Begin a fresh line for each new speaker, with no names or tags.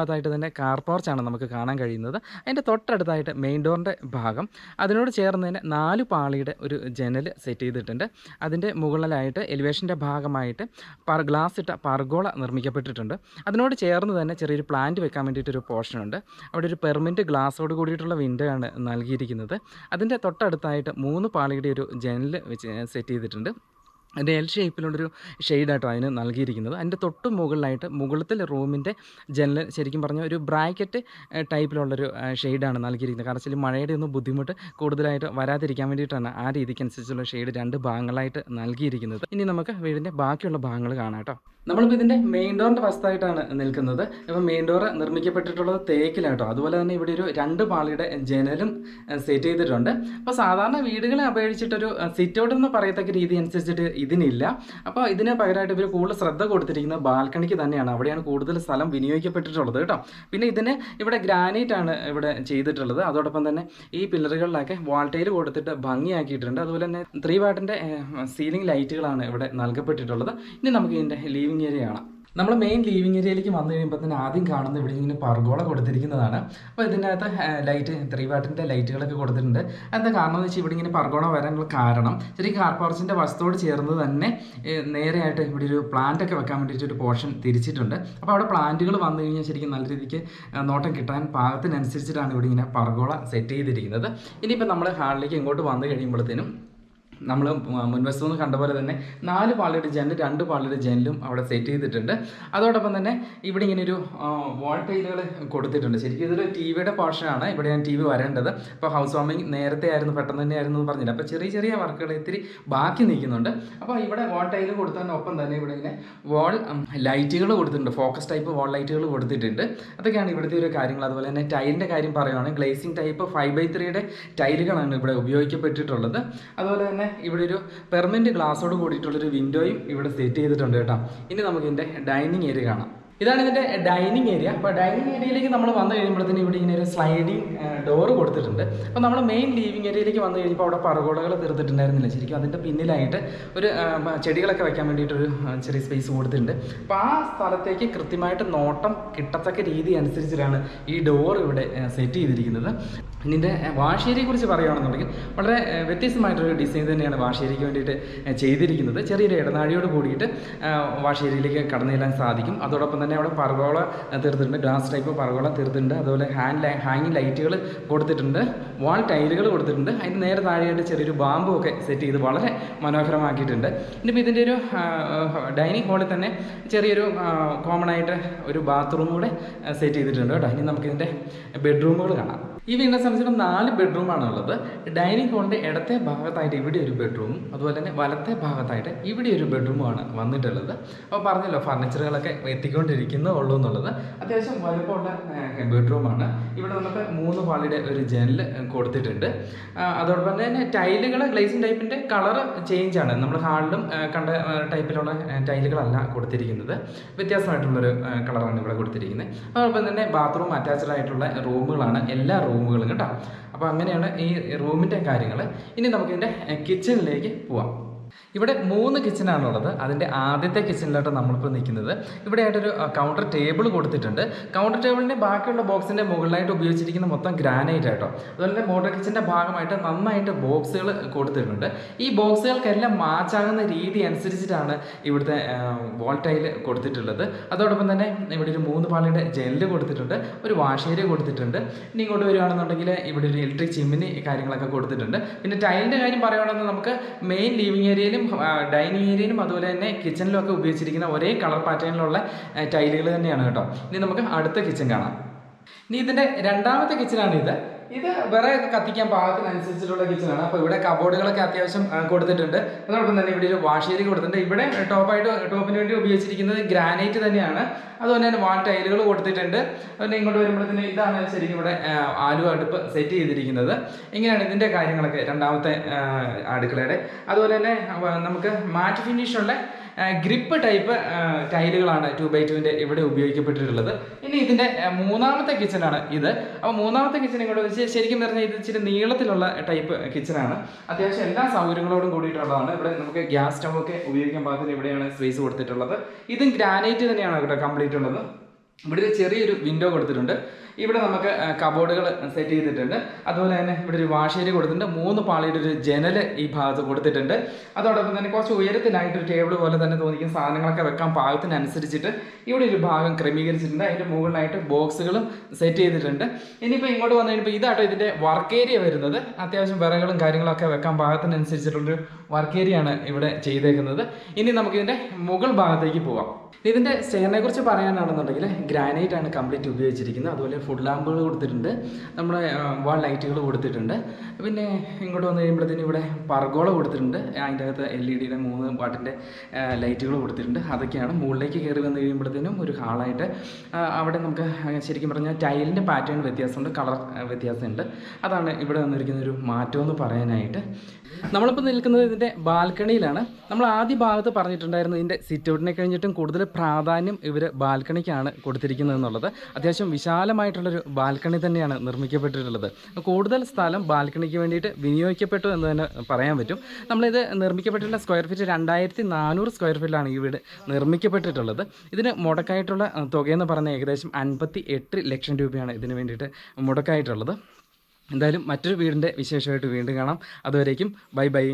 ഭാഗത്തായിട്ട് തന്നെ കാർ പോർച്ചാണ് നമുക്ക് കാണാൻ കഴിയുന്നത്. അതിന്റെ തൊട്ടടുത്തായിട്ട് മെയിൻ ഡോറിന്റെ ഭാഗം. അതിനോട് ചേർന്ന് തന്നെ നാല് പാളിയുടെ ഒരു ജനൽ സെറ്റ് ചെയ്തിട്ടുണ്ട്. അതിന്റെ മുകളിലായിട്ട് എലിവേഷന്റെ ഭാഗമായിട്ട് പർ ഗ്ലാസ് ഇട്ട പർഗോള നിർമ്മിക്കപ്പെട്ടിട്ടുണ്ട്. അതിനോട് ചേർന്ന് തന്നെ ചെറിയൊരു പ്ലാന്റ് വെക്കാൻ വേണ്ടിയിട്ടൊരു പോർഷനുണ്ട് അവിടെ ഒരു പെർമനന്റ് ഗ്ലാസോട് കൂടിയിട്ടുള്ള വിൻഡോ ആണ് നൽകിയിരിക്കുന്നത്. അതിന്റെ തൊട്ടടുത്തായിട്ട് മൂന്ന് പാളിയുടെ ഒരു ജനൽ സെറ്റ് ചെയ്തിട്ടുണ്ട്. അതിന്റെ എൽ ഷേപ്പിലുള്ളൊരു ഷെയ്ഡായിട്ടോ അതിന് നൽകിയിരിക്കുന്നത്. അതിന്റെ തൊട്ട് മുകളിലായിട്ട് മുകളിലത്തെ റൂമിന്റെ ജനൽ ശരിക്കും പറഞ്ഞാൽ ഒരു ബ്രാക്കറ്റ് ടൈപ്പിലുള്ളൊരു ഷെയ്ഡാണ് നൽകിയിരിക്കുന്നത്. കാരണം വെച്ചാൽ മഴയുടെ ഒന്നും ബുദ്ധിമുട്ട് കൂടുതലായിട്ട് വരാതിരിക്കാൻ വേണ്ടിയിട്ടാണ് ആ രീതിക്ക് അനുസരിച്ചുള്ള ഷെയ്ഡ് രണ്ട് ഭാഗങ്ങളായിട്ട് നൽകിയിരിക്കുന്നത്. ഇനി നമുക്ക് വീടിന്റെ ബാക്കിയുള്ള ഭാഗങ്ങൾ കാണാം കേട്ടോ. നമ്മളിപ്പോൾ ഇതിന്റെ മെയിൻ ഡോറിന്റെ വസ്തായിട്ടാണ് നിൽക്കുന്നത്. ഇപ്പം മെയിൻ ഡോർ നിർമ്മിക്കപ്പെട്ടിട്ടുള്ളത് തേക്കിലാട്ടോ. അതുപോലെ തന്നെ ഇവിടെ ഒരു രണ്ട് പാളിയുടെ ജനലും സെറ്റ് ചെയ്തിട്ടുണ്ട്. അപ്പോൾ സാധാരണ വീടുകളെ അപേക്ഷിച്ചിട്ടൊരു സിറ്റ് ഔട്ട് എന്ന് പറയത്തക്ക രീതി അനുസരിച്ചിട്ട് ഇതിനില്ല. അപ്പോൾ ഇതിന് പകരമായിട്ട് ഇവർ കൂടുതൽ ശ്രദ്ധ കൊടുത്തിരിക്കുന്നത് ബാൽക്കണിക്ക് തന്നെയാണ് അവിടെയാണ് കൂടുതൽ സ്ഥലം വിനിയോഗിക്കപ്പെട്ടിട്ടുള്ളത് കേട്ടോ. പിന്നെ ഇതിന് ഇവിടെ ഗ്രാനൈറ്റ് ആണ് ഇവിടെ ചെയ്തിട്ടുള്ളത്. അതോടൊപ്പം തന്നെ ഈ പില്ലറുകളിലൊക്കെ വാൾട്ടയിൽ കൊടുത്തിട്ട് ഭംഗിയാക്കിയിട്ടുണ്ട്. അതുപോലെ തന്നെ ത്രീ വാട്ടിന്റെ സീലിംഗ് ലൈറ്റുകളാണ് ഇവിടെ നൽകപ്പെട്ടിട്ടുള്ളത്. ഇനി നമുക്ക് ഇതിന്റെ ലീവിംഗ് ഏരിയ ആണ് നമ്മൾ മെയിൻ ലീവിംഗ് ഏരിയയിലേക്ക് വന്നു കഴിയുമ്പോൾ തന്നെ ആദ്യം കാണുന്ന ഇവിടെ ഇങ്ങനെ പർഗോള കൊടുത്തിരിക്കുന്നതാണ്. അപ്പോൾ ഇതിനകത്ത് ലൈറ്റ് ത്രീ വാട്ടിന്റെ ലൈറ്റുകളൊക്കെ കൊടുത്തിട്ടുണ്ട്. എന്താ കാരണം എന്ന് വെച്ചാൽ ഇവിടെ ഇങ്ങനെ പർഗോള വരാനുള്ള കാരണം ശരിക്കും കാർ പോർച്ചിന്റെ വസ്തുവോട് ചേർന്ന് തന്നെ നേരെയായിട്ട് ഇവിടെ ഒരു പ്ലാന്റ് ഒക്കെ വെക്കാൻ വേണ്ടിയിട്ട് ഒരു പോർഷൻ തിരിച്ചിട്ടുണ്ട്. അപ്പോൾ അവിടെ പ്ലാന്റുകൾ വന്നു കഴിഞ്ഞാൽ ശരിക്കും നല്ല രീതിക്ക് നോട്ടം കിട്ടാൻ പാകത്തിനനുസരിച്ചിട്ടാണ് ഇവിടെ ഇങ്ങനെ പർഗോള സെറ്റ് ചെയ്തിരിക്കുന്നത്. ഇനിയിപ്പോൾ നമ്മൾ ഹാളിലേക്ക് ഇങ്ങോട്ട് വന്നു കഴിയുമ്പോഴത്തേനും നമ്മൾ മുൻവശത്തു നിന്ന് കണ്ട പോലെ തന്നെ നാല് പാളിയുടെ ജനൽ രണ്ട് പാളിയുടെ ജനലും അവിടെ സെറ്റ് ചെയ്തിട്ടുണ്ട്. അതോടൊപ്പം തന്നെ ഇവിടെ ഇങ്ങനെ ഒരു വാൾ ടൈലുകൾ കൊടുത്തിട്ടുണ്ട്. ശരിക്കും ഇതൊരു ടി വിയുടെ പോർഷനാണ് ഇവിടെ ഞാൻ ടി വി വരേണ്ടത്. അപ്പോൾ ഹൗസ് വാമിങ് നേരത്തെ ആയിരുന്നു പെട്ടെന്ന് തന്നെ ആയിരുന്നു എന്ന് പറഞ്ഞില്ല. അപ്പോൾ ചെറിയ ചെറിയ വർക്കുകൾ ഇത്തിരി ബാക്കി നിൽക്കുന്നുണ്ട്. അപ്പോൾ ഇവിടെ വാൾ ടൈൽ കൊടുത്തതിനൊപ്പം തന്നെ ഇവിടെ ഇങ്ങനെ വാൾ ലൈറ്റുകൾ കൊടുത്തിട്ടുണ്ട്. ഫോക്കസ് ടൈപ്പ് വാൾ ലൈറ്റുകൾ കൊടുത്തിട്ടുണ്ട്. അതൊക്കെയാണ് ഇവിടുത്തെ ഒരു കാര്യങ്ങൾ. അതുപോലെ തന്നെ ടൈലിന്റെ കാര്യം പറയുകയാണെങ്കിൽ ഗ്ലേസിംഗ് ടൈപ്പ് ഫൈവ് ബൈ ത്രീയുടെ ടൈലുകളാണ് ഇവിടെ ഉപയോഗിക്കപ്പെട്ടിട്ടുള്ളത്. അതുപോലെ തന്നെ ഇവിടെ ഒരു പെർമനന്റ് ഗ്ലാസ്സോട് കൂടിയിട്ടുള്ളൊരു വിൻഡോയും ഇവിടെ സെറ്റ് ചെയ്തിട്ടുണ്ട് കേട്ടോ. ഇനി നമുക്ക് ഇതിന്റെ ഡൈനിങ് ഏരിയ കാണാം. ഇതാണ് ഇതിന്റെ ഡൈനിങ് ഏരിയ അപ്പോൾ ഡൈനിങ് ഏരിയയിലേക്ക് നമ്മൾ വന്നു കഴിയുമ്പോഴത്തേന് ഇവിടെ ഇങ്ങനെ ഒരു സ്ലൈഡിങ് ഡോർ കൊടുത്തിട്ടുണ്ട്. അപ്പോൾ നമ്മൾ മെയിൻ ലീവിങ് ഏരിയയിലേക്ക് വന്നു കഴിഞ്ഞപ്പോൾ അവിടെ പറകോളകൾ തീർത്തിട്ടുണ്ടായിരുന്നില്ല. ശരിക്കും അതിന്റെ പിന്നിലായിട്ട് ഒരു ചെടികളൊക്കെ വെക്കാൻ വേണ്ടിയിട്ടൊരു ചെറിയ സ്പേസ് കൊടുത്തിട്ടുണ്ട്. അപ്പോൾ ആ സ്ഥലത്തേക്ക് കൃത്യമായിട്ട് നോട്ടം കിട്ടത്തക്ക രീതി അനുസരിച്ചിട്ടാണ് ഈ ഡോർ ഇവിടെ സെറ്റ് ചെയ്തിരിക്കുന്നത്. ഇതിന്റെ വാഷേരിയെ കുറിച്ച് പറയുകയാണെന്നുണ്ടെങ്കിൽ വളരെ വ്യത്യസ്തമായിട്ടൊരു ഡിസൈൻ തന്നെയാണ് വാഷേരിക്ക് വേണ്ടിയിട്ട് ചെയ്തിരിക്കുന്നത്. ചെറിയൊരു ഇടനാഴിയോട് കൂടിയിട്ട് വാഷേരിയിലേക്ക് കടന്നു ചെല്ലാൻ സാധിക്കും. അതോടൊപ്പം അവിടെ പറകോള തീർത്തിട്ടുണ്ട്. Glass type പറകോള തീർത്തിട്ടുണ്ട്. അതുപോലെ ഹാൻഡ് ഹാങ്ങിങ് ലൈറ്റുകൾ കൊടുത്തിട്ടുണ്ട്. വാൾ ടൈലുകൾ കൊടുത്തിട്ടുണ്ട്. അതിന് നേരെ താഴെയായിട്ട് ചെറിയൊരു ബാമ്പും ഒക്കെ സെറ്റ് ചെയ്ത് വളരെ മനോഹരമാക്കിയിട്ടുണ്ട്. ഇനിയിപ്പോൾ ഇതിന്റെ ഒരു ഡൈനിങ് ഹാളിൽ തന്നെ ചെറിയൊരു കോമൺ ആയിട്ട് ഒരു ബാത്റൂം കൂടെ സെറ്റ് ചെയ്തിട്ടുണ്ട് കേട്ടോ. ഇനി നമുക്കിതിന്റെ ബെഡ്റൂമുകൾ കാണാം. ഈ വീടിനെ സംബന്ധിച്ചിടത്തോളം നാല് ബെഡ്റൂമാണ് ഉള്ളത്. ഡൈനിങ് ഹോളിന്റെ ഇടത്തെ ഭാഗത്തായിട്ട് ഇവിടെ ഒരു ബെഡ്റൂമും അതുപോലെ തന്നെ വലത്തെ ഭാഗത്തായിട്ട് ഇവിടെ ഒരു ബെഡ്റൂമാണ് വന്നിട്ടുള്ളത്. അപ്പോൾ പറഞ്ഞല്ലോ ഫർണിച്ചറുകളൊക്കെ എത്തിക്കൊണ്ടിരിക്കുന്നേ ഉള്ളൂ എന്നുള്ളത്. അത്യാവശ്യം വലുപ്പമുള്ള ബെഡ്റൂമാണ്. ഇവിടെ നമുക്ക് മൂന്ന് പാളിയുടെ ഒരു ജനൽ കൊടുത്തിട്ടുണ്ട്. അതോടൊപ്പം തന്നെ ടൈലുകൾ ഗ്ലേസിംഗ് ടൈപ്പിന്റെ കളർ ചേഞ്ച് ആണ് നമ്മൾ ഹാളിലും കണ്ട ടൈപ്പിലുള്ള ടൈലുകളല്ല കൊടുത്തിരിക്കുന്നത്. വ്യത്യാസമായിട്ടുള്ളൊരു കളറാണ് ഇവിടെ കൊടുത്തിരിക്കുന്നത്. അതോടൊപ്പം തന്നെ ബാത്റൂം അറ്റാച്ച്ഡ് ആയിട്ടുള്ള റൂമുകളാണ് എല്ലാ റൂമുകളും കേട്ടോ. അപ്പോൾ അങ്ങനെയാണ് ഈ റൂമിന്റെ കാര്യങ്ങൾ ഇനി നമുക്കിതിന്റെ കിച്ചണിലേക്ക് പോവാം. ഇവിടെ മൂന്ന് കിച്ചണാണുള്ളത് അതിന്റെ ആദ്യത്തെ കിച്ചനിലോട്ട് നമ്മളിപ്പോൾ നിൽക്കുന്നത്. ഇവിടെ ആയിട്ടൊരു കൗണ്ടർ ടേബിൾ കൊടുത്തിട്ടുണ്ട്. കൗണ്ടർ ടേബിളിന്റെ ബാക്കിയുള്ള ബോക്സിന്റെ മുകളിലായിട്ട് ഉപയോഗിച്ചിരിക്കുന്ന മൊത്തം ഗ്രാനൈറ്റ് ആട്ടോ. അതുപോലെ തന്നെ മോട്ടർ കിച്ചന്റെ ഭാഗമായിട്ട് നന്നായിട്ട് ബോക്സുകൾ കൊടുത്തിട്ടുണ്ട്. ഈ ബോക്സുകൾക്കെല്ലാം മാച്ചാകുന്ന രീതി അനുസരിച്ചിട്ടാണ് ഇവിടുത്തെ വോൾട്ടൈൽ ടൈൽ കൊടുത്തിട്ടുള്ളത്. അതോടൊപ്പം തന്നെ ഇവിടെ ഒരു മൂന്ന് പാളിയുടെ ജെല്ല് കൊടുത്തിട്ടുണ്ട്. ഒരു വാഷേരിയ കൊടുത്തിട്ടുണ്ട്. ഇനി ഇങ്ങോട്ട് വരികയാണെന്നുണ്ടെങ്കിൽ ഇവിടെ ഒരു ഇലക്ട്രിക് ചിമ്മിനി കാര്യങ്ങളൊക്കെ കൊടുത്തിട്ടുണ്ട്. പിന്നെ ടൈലിന്റെ കാര്യം പറയുകയാണെങ്കിൽ നമുക്ക് മെയിൻ ലിവിങ് ഏരിയയിലും ഡൈനിങ് ഏരിയയിലും അതുപോലെ തന്നെ കിച്ചണിലും ഒക്കെ ഉപയോഗിച്ചിരിക്കുന്ന ഒരേ കളർ പാറ്റേണിലുള്ള ടൈലുകൾ തന്നെയാണ് കേട്ടോ. ഇനി നമുക്ക് അടുത്ത കിച്ചൺ കാണാം. ഇനി ഇതിന്റെ രണ്ടാമത്തെ കിച്ചണാണ് ഇത് ഇത് വേറെ കത്തിക്കാൻ പാകത്തിനനുസരിച്ചിട്ടുള്ള കിച്ചണാണ് അപ്പോൾ ഇവിടെ കബോർഡുകളൊക്കെ അത്യാവശ്യം കൊടുത്തിട്ടുണ്ട്. അതോടൊപ്പം തന്നെ ഇവിടെ ഒരു വാഷേരി കൊടുത്തിട്ടുണ്ട്. ഇവിടെ ടോപ്പായിട്ട് ടോപ്പിന് വേണ്ടി ഉപയോഗിച്ചിരിക്കുന്നത് ഗ്രാനൈറ്റ് തന്നെയാണ്. അതുപോലെ തന്നെ വാൾ ടൈലുകൾ കൊടുത്തിട്ടുണ്ട്. അതുപോലെ ഇങ്ങോട്ട് വരുമ്പോഴത്തേന് ഇതാണ് ശരിക്കും ഇവിടെ ആലു അടുപ്പ് സെറ്റ് ചെയ്തിരിക്കുന്നത്. ഇങ്ങനെയാണ് ഇതിന്റെ കാര്യങ്ങളൊക്കെ രണ്ടാമത്തെ അടുക്കളയുടെ. അതുപോലെ തന്നെ നമുക്ക് മാറ്റ് ഫിനിഷുള്ള ഗ്രിപ്പ് ടൈപ്പ് ടൈലുകളാണ് ടു ബൈ ടുവിന്റെ ഇവിടെ ഉപയോഗിക്കപ്പെട്ടിട്ടുള്ളത്. ഇനി ഇതിന്റെ മൂന്നാമത്തെ കിച്ചണാണ് ഇത്. അപ്പോൾ മൂന്നാമത്തെ കിച്ചൺ ഇങ്ങോട്ട് വെച്ച് ശരിക്കും പറഞ്ഞാൽ ഇത് ഇച്ചിരി നീളത്തിലുള്ള ടൈപ്പ് കിച്ചണാണ് അത്യാവശ്യം എല്ലാ സൗകര്യങ്ങളോടും കൂടിയിട്ടുള്ളതാണ്. ഇവിടെ നമുക്ക് ഗ്യാസ് സ്റ്റൗ ഒക്കെ ഉപയോഗിക്കാൻ പാകത്തിന് ഇവിടെയാണ് സ്പേസ് കൊടുത്തിട്ടുള്ളത്. ഇതും ഗ്രാനൈറ്റ് തന്നെയാണ് കേട്ടോ കംപ്ലീറ്റ് ഉള്ളത്. ഇവിടെ ഒരു ചെറിയൊരു വിൻഡോ കൊടുത്തിട്ടുണ്ട്. ഇവിടെ നമുക്ക് കബോർഡുകൾ സെറ്റ് ചെയ്തിട്ടുണ്ട്. അതുപോലെ തന്നെ ഇവിടെ ഒരു വാഷേരി കൊടുത്തിട്ടുണ്ട്. മൂന്ന് പാളിയുടെ ഒരു ജനൽ ഈ ഭാഗത്ത് കൊടുത്തിട്ടുണ്ട്. അതോടൊപ്പം തന്നെ കുറച്ച് ഉയരത്തിലായിട്ട് ഒരു ടേബിൾ പോലെ തന്നെ തോന്നിക്കുന്ന സാധനങ്ങളൊക്കെ വെക്കാൻ പാകത്തിനനുസരിച്ചിട്ട് ഇവിടെ ഒരു ഭാഗം ക്രമീകരിച്ചിട്ടുണ്ട്. അതിന്റെ മുകളിലായിട്ട് ബോക്സുകളും സെറ്റ് ചെയ്തിട്ടുണ്ട്. ഇനിയിപ്പോൾ ഇങ്ങോട്ട് വന്നു കഴിയുമ്പോൾ ഇതാട്ടോ ഇതിന്റെ വർക്ക് ഏരിയ വരുന്നത്. അത്യാവശ്യം വിറകളും കാര്യങ്ങളൊക്കെ വെക്കാൻ പാകത്തിനനുസരിച്ചിട്ടുള്ളൊരു വർക്ക് ഏരിയയാണ് ഇവിടെ ചെയ്തേക്കുന്നത്. ഇനി നമുക്കിതിന്റെ മുകൾ ഭാഗത്തേക്ക് പോവാം. ഇതിന്റെ സ്റ്റെയറിനെ കുറിച്ച് പറയാനാണെന്നുണ്ടെങ്കിൽ ഗ്രാനൈറ്റ് ആണ് കംപ്ലീറ്റ് ഉപയോഗിച്ചിരിക്കുന്നത്. അതുപോലെ ഫുഡ് ലാമ്പുകൾ കൊടുത്തിട്ടുണ്ട്. നമ്മുടെ വാൾ ലൈറ്റുകൾ കൊടുത്തിട്ടുണ്ട്. പിന്നെ ഇങ്ങോട്ട് വന്നു കഴിയുമ്പോഴത്തേനും ഇവിടെ പർഗോള കൊടുത്തിട്ടുണ്ട്. അതിന്റെ അകത്ത് എൽ ഇ ഡിയുടെ മൂന്ന് വാട്ടിന്റെ ലൈറ്റുകൾ കൊടുത്തിട്ടുണ്ട്. അതൊക്കെയാണ് മുകളിലേക്ക് കയറി വന്നു കഴിയുമ്പോഴത്തേനും ഒരു ഹാളായിട്ട് അവിടെ നമുക്ക് ശരിക്കും പറഞ്ഞാൽ ടൈലിന്റെ പാറ്റേൺ വ്യത്യാസമുണ്ട് കളർ വ്യത്യാസമുണ്ട്. അതാണ് ഇവിടെ വന്നിരിക്കുന്ന ഒരു മാറ്റം എന്ന് പറയാനായിട്ട്. നമ്മളിപ്പോൾ നിൽക്കുന്നത് ഇതിന്റെ ബാൽക്കണിയിലാണ്. നമ്മൾ ആദ്യ ഭാഗത്ത് പറഞ്ഞിട്ടുണ്ടായിരുന്നു ഇതിന്റെ സിറ്റ് ഔട്ടിനെ കഴിഞ്ഞിട്ടും കൂടുതൽ പ്രാധാന്യം ഇവർ ബാൽക്കണിക്കാണ് കൊടുത്തിരിക്കുന്നത് എന്നുള്ളത് അത്യാവശ്യം വിശാലമായിട്ടുള്ളൊരു ബാൽക്കണി തന്നെയാണ് നിർമ്മിക്കപ്പെട്ടിട്ടുള്ളത്. കൂടുതൽ സ്ഥലം ബാൽക്കണിക്ക് വേണ്ടിയിട്ട് വിനിയോഗിക്കപ്പെട്ടു എന്ന് തന്നെ പറയാൻ പറ്റും. നമ്മളിത് നിർമ്മിക്കപ്പെട്ടിട്ടുള്ള സ്ക്വയർ ഫീറ്റ് രണ്ടായിരത്തി നാനൂറ് സ്ക്വയർ ഫീറ്റിലാണ് ഈ വീട് നിർമ്മിക്കപ്പെട്ടിട്ടുള്ളത്. ഇതിന് മുടക്കായിട്ടുള്ള തുകയെന്ന് പറഞ്ഞാൽ ഏകദേശം അൻപത്തി എട്ട് ലക്ഷം രൂപയാണ് ഇതിന് വേണ്ടിയിട്ട് മുടക്കായിട്ടുള്ളത്. എന്തായാലും മറ്റൊരു വീടിന്റെ വിശേഷമായിട്ട് വീണ്ടും കാണാം. അതുവരേക്കും ബൈ ബൈ.